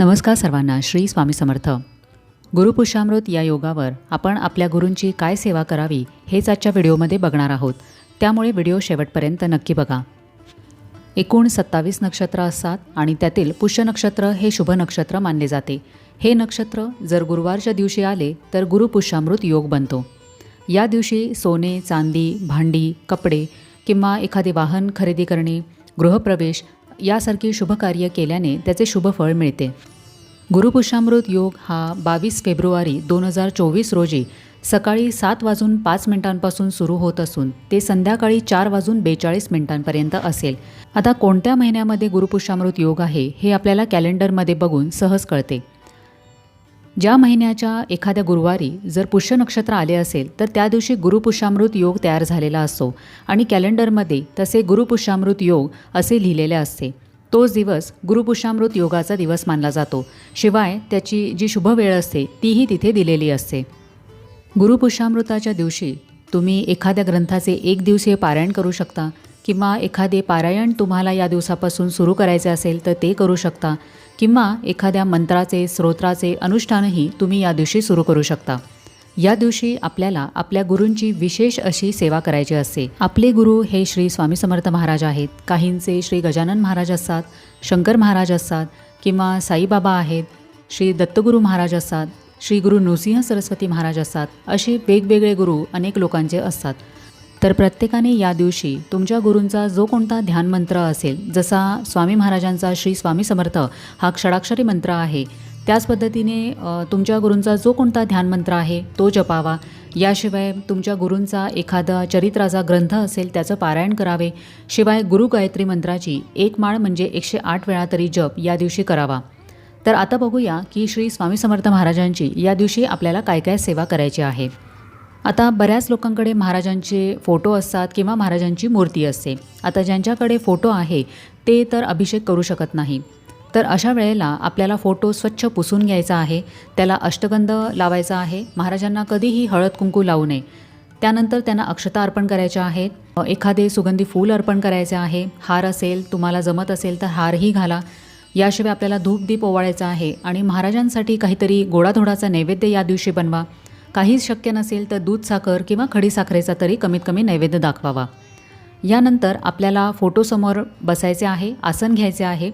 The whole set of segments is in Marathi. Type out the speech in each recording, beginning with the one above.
नमस्कार सर्वांना श्री स्वामी समर्थ. गुरुपुषामृत या योगावर आपण आपल्या गुरूंची काय सेवा करावी हेच आजच्या व्हिडिओमध्ये बघणार आहोत. त्यामुळे व्हिडिओ शेवटपर्यंत नक्की बघा. एकूण सत्तावीस नक्षत्र असतात आणि त्यातील पुष्य नक्षत्र हे शुभ नक्षत्र मानले जाते. हे नक्षत्र जर गुरुवारच्या दिवशी आले तर गुरुपुष्यामृत योग बनतो. या दिवशी सोने चांदी भांडी कपडे किंवा एखादे वाहन खरेदी करणे गृहप्रवेश यासारखी शुभकार्य केल्याने त्याचे शुभफळ मिळते. गुरुपुष्यामृत योग हा बावीस फेब्रुवारी दोन हजार चोवीस रोजी सकाळी सात वाजून पाच मिनिटांपासून सुरू होत असून ते संध्याकाळी चार वाजून बेचाळीस मिनिटांपर्यंत असेल. आता कोणत्या महिन्यामध्ये गुरुपुष्यामृत योग आहे हे आपल्याला कॅलेंडरमध्ये बघून सहज कळते. ज्या महिन्याच्या एखाद्या गुरुवारी जर पुष्य नक्षत्र आले असेल तर त्या दिवशी गुरुपुष्यामृत योग तयार झालेला असतो आणि कॅलेंडरमध्ये तसे गुरुपुष्यामृत योग असे लिहिलेले असते. तोच दिवस गुरुपुष्यामृत योगाचा दिवस मानला जातो. शिवाय त्याची जी शुभ वेळ असते तीही तिथे दिलेली असते. गुरुपुष्यामृताच्या दिवशी तुम्ही एखाद्या ग्रंथाचे एक दिवसीय पारायण करू शकता. किंवा एखादे पारायण तुम्हाला या दिवसापासून सुरू करायचे असेल तर ते करू शकता. किंवा एखाद्या मंत्राचे स्तोत्राचे अनुष्ठानही तुम्ही या दिवशी सुरू करू शकता. या दिवशी आपल्याला आपल्या गुरूंची विशेष अशी सेवा करायची असते. आपले गुरु हे श्री स्वामी समर्थ महाराज आहेत. काहींचे श्री गजानन महाराज असतात शंकर महाराज असतात किंवा साईबाबा आहेत श्री दत्तगुरू महाराज असतात श्री गुरु नृसिंह सरस्वती महाराज असतात. असे वेगवेगळे गुरु अनेक लोकांचे असतात. तर प्रत्येकाने या दिवशी तुमच्या गुरूंचा जो कोणता ध्यानमंत्र असेल जसा स्वामी महाराजांचा श्री स्वामी समर्थ हा क्षडाक्षरी मंत्र आहे त्याच पद्धतीने तुमच्या गुरूंचा जो कोणता ध्यानमंत्र आहे तो जपावा. याशिवाय तुमच्या गुरूंचा एखादा चरित्राचा ग्रंथ असेल त्याचं पारायण करावे. शिवाय गुरु गायत्री मंत्राची एक माळ म्हणजे एकशे आठ वेळा तरी जप या दिवशी करावा. तर आता बघूया की श्री स्वामी समर्थ महाराजांची या दिवशी आपल्याला काय काय सेवा करायची आहे. आता बऱ्याच लोकांकडे महाराजांचे फोटो असतात किंवा महाराजांची मूर्ती असते. आता ज्यांच्याकडे फोटो आहे ते तर अभिषेक करू शकत नाही. तर अशा वेळेला आपल्याला फोटो स्वच्छ पुसून घ्यायचा आहे त्याला अष्टगंध लावायचा आहे महाराजांना कधीही हळद कुंकू लावू नये. त्यानंतर त्यांना अक्षता अर्पण करायच्या आहेत एखादे सुगंधी फूल अर्पण करायचे आहे हार असेल तुम्हाला जमत असेल तर हारही घाला. याशिवाय आपल्याला धूप दीप ओवाळायचा आहे आणि महाराजांसाठी काहीतरी गोडाधोडाचा नैवेद्य या दिवशी बनवा. काहीच शक्य नसेल तर दूध साखर किंवा खडी साखरेचा तरी कमीत कमी नैवेद्य दाखवावा. यानंतर आपल्याला फोटोसमोर बसायचे आहे आसन घ्यायचे आहे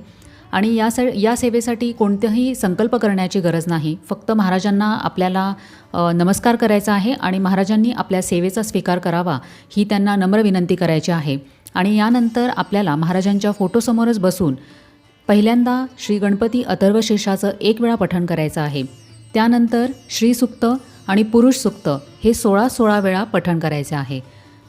आणि या स या सेवेसाठी कोणतेही संकल्प करण्याची गरज नाही. फक्त महाराजांना आपल्याला नमस्कार करायचा आहे आणि महाराजांनी आपल्या सेवेचा स्वीकार करावा ही त्यांना नम्र विनंती करायची आहे. आणि यानंतर आपल्याला महाराजांच्या फोटोसमोरच बसून पहिल्यांदा श्री गणपती अथर्वशीर्षाचं एक वेळा पठण करायचं आहे. त्यानंतर श्रीसुक्त आणि पुरुष सुक्त हे सोळा सोळा वेळा पठण करायचे आहे.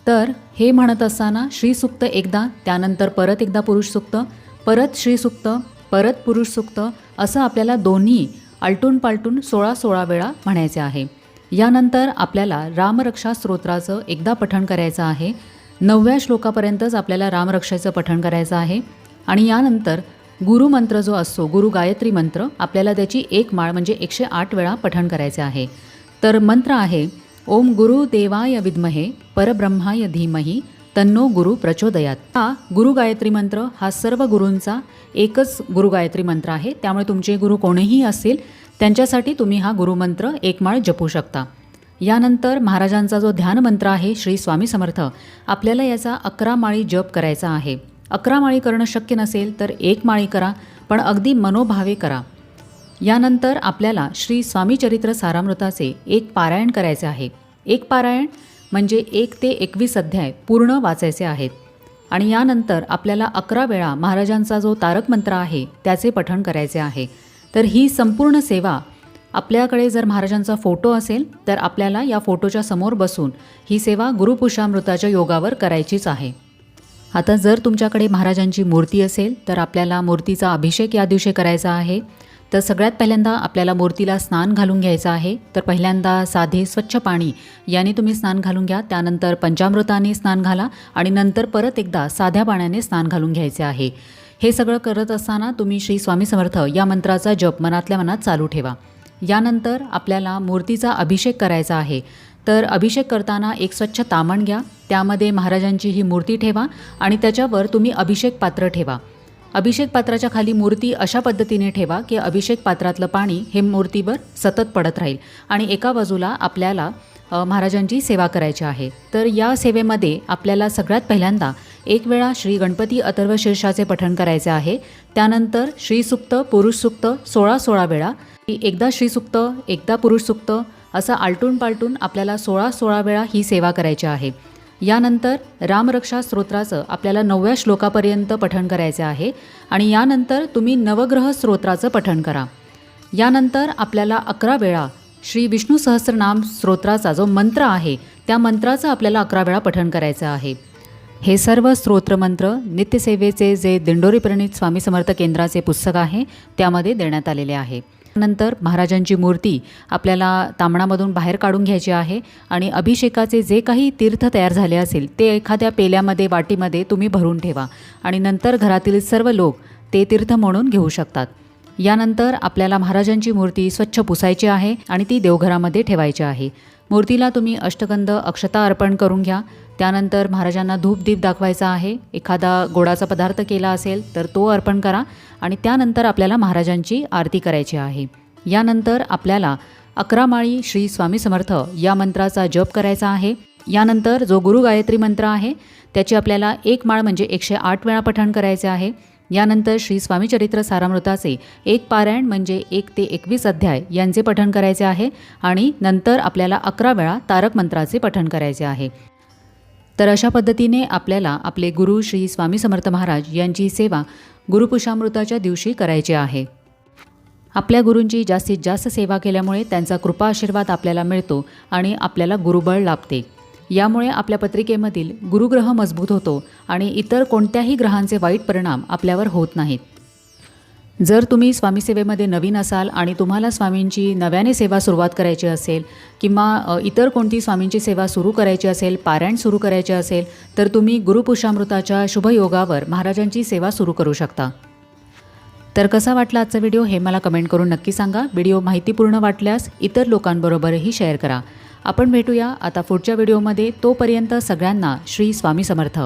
तर हे म्हणत असताना श्रीसुक्त एकदा त्यानंतर परत एकदा पुरुष सुक्त परत श्रीसुक्त परत पुरुष सुक्त असं आपल्याला दोन्ही आलटून पालटून सोळा सोळा वेळा म्हणायचे आहे. यानंतर आपल्याला रामरक्षा स्तोत्राचं एकदा पठण करायचं आहे. नवव्या श्लोकापर्यंतच आपल्याला रामरक्षेचं पठण करायचं आहे. आणि यानंतर गुरुमंत्र जो असतो गुरु गायत्री मंत्र आपल्याला त्याची एक माळ म्हणजे एकशे आठ वेळा पठण करायचे आहे. तर मंत्र आहे ओम गुरु देवाय विद्महे परब्रह्माय धीमही तन्नो गुरु प्रचोदयात. हा गुरु गायत्री मंत्र हा सर्व गुरूंचा एकच गुरु गायत्री मंत्र आहे. त्यामुळे तुमचे गुरु कोणीही असतील त्यांच्यासाठी तुम्ही हा गुरुमंत्र एकमाळ जपू शकता. यानंतर महाराजांचा जो ध्यान मंत्र आहे श्री स्वामी समर्थ आपल्याला याचा अकरा माळी जप करायचा आहे. अकरा माळी करणं शक्य नसेल तर एक माळी करा पण अगदी मनोभावे करा. यानंतर आपल्याला श्री स्वामीचरित्र सारामृताचे एक पारायण करायचे आहे. एक पारायण म्हणजे एक ते एकवीस अध्याय पूर्ण वाचायचे आहेत. आणि यानंतर आपल्याला अकरा वेळा महाराजांचा जो तारक मंत्र आहे त्याचे पठण करायचे आहे. तर ही संपूर्ण सेवा आपल्याकडे जर महाराजांचा फोटो असेल तर आपल्याला या फोटोच्या समोर बसून ही सेवा गुरुपुषामृताच्या योगावर करायचीच आहे. आता जर तुमच्याकडे महाराजांची मूर्ती असेल तर आपल्याला मूर्तीचा अभिषेक या दिवशी करायचा आहे. तर सगळ्यात पहिल्यांदा आपल्याला मूर्तीला स्नान घालून घ्यायचं आहे. तर पहिल्यांदा साधे स्वच्छ पाणी याने तुम्ही स्नान घालून घ्या. त्यानंतर पंचामृताने स्नान घाला आणि नंतर परत एकदा साध्या पाण्याने स्नान घालून घ्यायचे आहे. हे सगळं करत असताना तुम्ही श्री स्वामी समर्थ या मंत्राचा जप मनातल्या मनात चालू ठेवा. यानंतर आपल्याला मूर्तीचा अभिषेक करायचा आहे. तर अभिषेक करताना एक स्वच्छ तामण घ्या. त्यामध्ये महाराजांची ही मूर्ती ठेवा आणि त्याच्यावर तुम्ही अभिषेक पात्र ठेवा. अभिषेक पात्राच्या खाली मूर्ती अशा पद्धतीने ठेवा की अभिषेक पात्रातलं पाणी हे मूर्तीवर सतत पडत राहील. आणि एका बाजूला आपल्याला महाराजांची सेवा करायची आहे. तर या सेवेमध्ये आपल्याला सगळ्यात पहिल्यांदा एक वेळा श्री गणपती अथर्व शीर्षाचे पठण करायचे आहे. त्यानंतर श्रीसुक्त पुरुष सुक्त सोळा सोळा वेळा. एकदा श्रीसुक्त एकदा पुरुष सुक्त असं आलटून पालटून आपल्याला सोळा सोळा वेळा ही सेवा करायची आहे. यानंतर रामरक्षा स्तोत्राचं आपल्याला नवव्या श्लोकापर्यंत पठण करायचं आहे आणि यानंतर तुम्ही नवग्रह स्तोत्राचं पठण करा. यानंतर आपल्याला अकरा वेळा श्री विष्णू सहस्रनाम स्तोत्राचा जो मंत्र आहे त्या मंत्राचं आपल्याला अकरा वेळा पठण करायचं आहे. हे सर्व स्तोत्रमंत्र नित्यसेवेचे जे दिंडोरी प्रणित स्वामी समर्थ केंद्राचे पुस्तक आहे त्यामध्ये देण्यात आलेले आहे. नंतर महाराजांची मूर्ती आपल्याला तांबणामधून बाहेर काढून घ्यायची आहे आणि अभिषेकाचे जे काही तीर्थ तयार झाले असेल ते एखाद्या पेल्यामध्ये वाटीमध्ये तुम्ही भरून ठेवा आणि नंतर घरातील सर्व लोक ते तीर्थ म्हणून घेऊ शकतात. यानंतर आपल्याला महाराजांची मूर्ती स्वच्छ पुसायची आहे आणि ती देवघरामध्ये ठेवायची आहे. मूर्तीला तुम्ही अष्टगंध अक्षता अर्पण करून घ्या. त्यानंतर महाराजांना धूपदीप दाखवायचा आहे. एखादा गोडाचा पदार्थ केला असेल तर तो अर्पण करा आणि त्यानंतर आपल्याला महाराजांची आरती करायची आहे. यानंतर आपल्याला अकरा माळी श्री स्वामी समर्थ या मंत्राचा जप करायचा आहे. यानंतर जो गुरु गायत्री मंत्र आहे त्याची आपल्याला एक माळ म्हणजे एकशे आठ वेळा पठण करायचे आहे. यानंतर श्री स्वामीचरित्र सारामृताचे एक पारायण म्हणजे एक ते एकवीस अध्याय यांचे पठण करायचे आहे आणि नंतर आपल्याला अकरा वेळा तारक मंत्राचे पठण करायचे आहे. तर अशा पद्धतीने आपल्याला आपले गुरु श्री स्वामी समर्थ महाराज यांची सेवा गुरुपुषामृताच्या दिवशी करायची आहे. आपल्या गुरूंची जास्तीत जास्त सेवा केल्यामुळे त्यांचा कृपा आशीर्वाद आपल्याला मिळतो आणि आपल्याला गुरुबळ लाभते. यामुळे आपल्या पत्रिकेमधील गुरुग्रह मजबूत होतो आणि इतर कोणत्याही ग्रहांचे वाईट परिणाम आपल्यावर होत नाहीत. जर तुम्ही स्वामी सेवेमध्ये नवीन असाल आणि तुम्हाला स्वामींची नव्याने सेवा सुरुवात करायची असेल किंवा इतर कोणती स्वामींची सेवा सुरू करायची असेल पारायण सुरू करायचे असेल तर तुम्ही गुरुपुषामृताच्या शुभयोगावर महाराजांची सेवा सुरू करू शकता. तर कसा वाटला आजचा व्हिडिओ हे मला कमेंट करून नक्की सांगा. व्हिडिओ माहितीपूर्ण वाटल्यास इतर लोकांबरोबरही शेअर करा. आपण भेटूया आता पुढच्या व्हिडिओमध्ये. तोपर्यंत सगळ्यांना श्री स्वामी समर्थ.